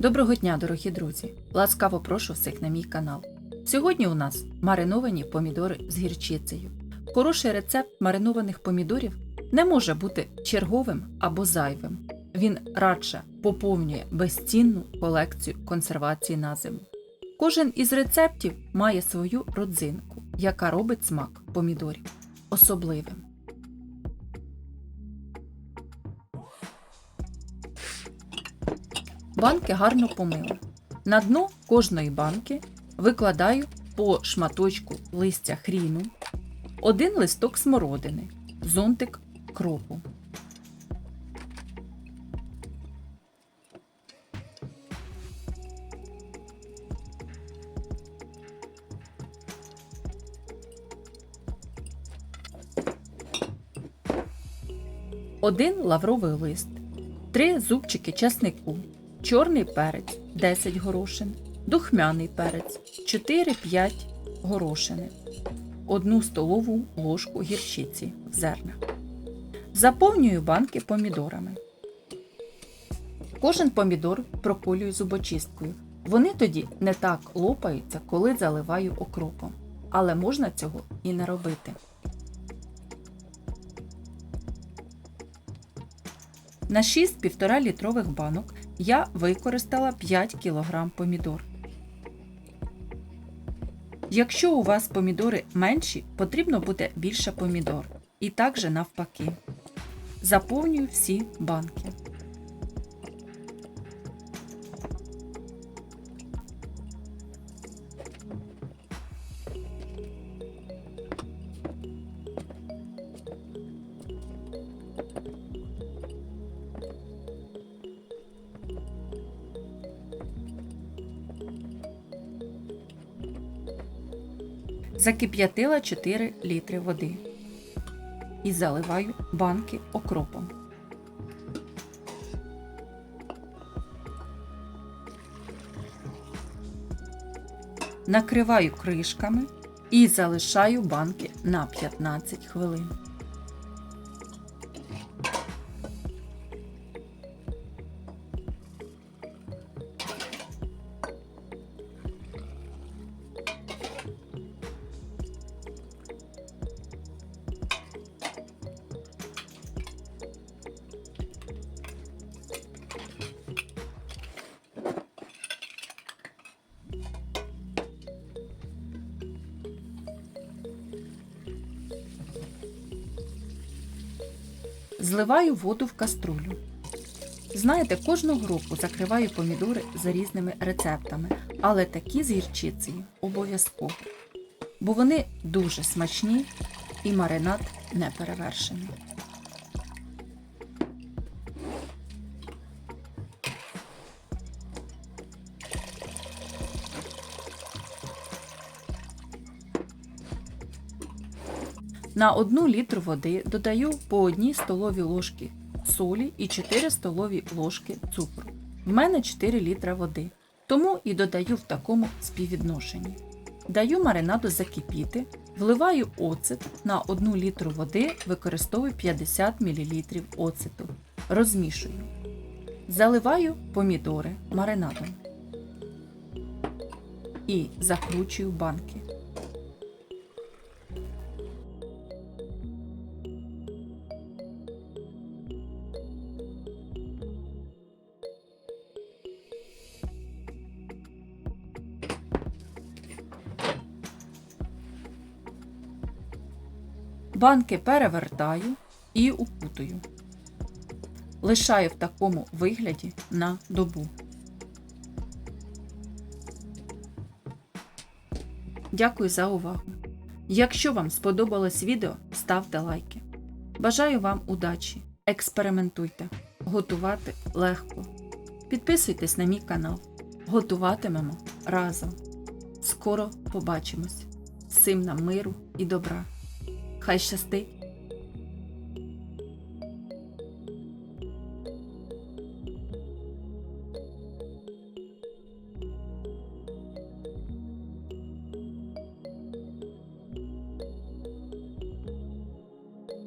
Доброго дня, дорогі друзі! Ласкаво прошу всіх на мій канал. Сьогодні у нас мариновані помідори з гірчицею. Хороший рецепт маринованих помідорів не може бути черговим або зайвим. Він радше поповнює безцінну колекцію консервації на зиму. Кожен із рецептів має свою родзинку, яка робить смак помідорів особливим. Банки гарно помила. На дно кожної банки викладаю по шматочку листя хріну, один листок смородини, зонтик кропу. Один лавровий лист, три зубчики часнику, чорний перець 10 горошин, духмяний перець 4-5 горошини, 1 столову ложку гірчиці в зернах. Заповнюю банки помідорами. Кожен помідор проколюю зубочисткою. Вони тоді не так лопаються, коли заливаю окропом. Але можна цього і не робити. На 6 1,5 літрових банок я використала 5 кг помідор. Якщо у вас помідори менші, потрібно буде більше помідор. І також навпаки. Заповнюю всі банки. Закип'ятила 4 літри води і заливаю банки окропом. Накриваю кришками і залишаю банки на 15 хвилин. Зливаю воду в каструлю. Знаєте, кожного року закриваю помідори за різними рецептами, але такі з гірчицею обов'язково. Бо вони дуже смачні і маринад не перевершений. На 1 літр води додаю по 1 столові ложки солі і 4 столові ложки цукру. В мене 4 літра води, тому і додаю в такому співвідношенні. Даю маринаду закипіти, вливаю оцет на 1 літру води, використовую 50 мл оцету. Розмішую. Заливаю помідори маринадом і закручую банки. Банки перевертаю і укутую. Лишаю в такому вигляді на добу. Дякую за увагу. Якщо вам сподобалось відео, ставте лайки. Бажаю вам удачі! Експериментуйте, готувати легко. Підписуйтесь на мій канал. Готуватимемо разом. Скоро побачимось. Всім нам миру і добра! Хай щастить!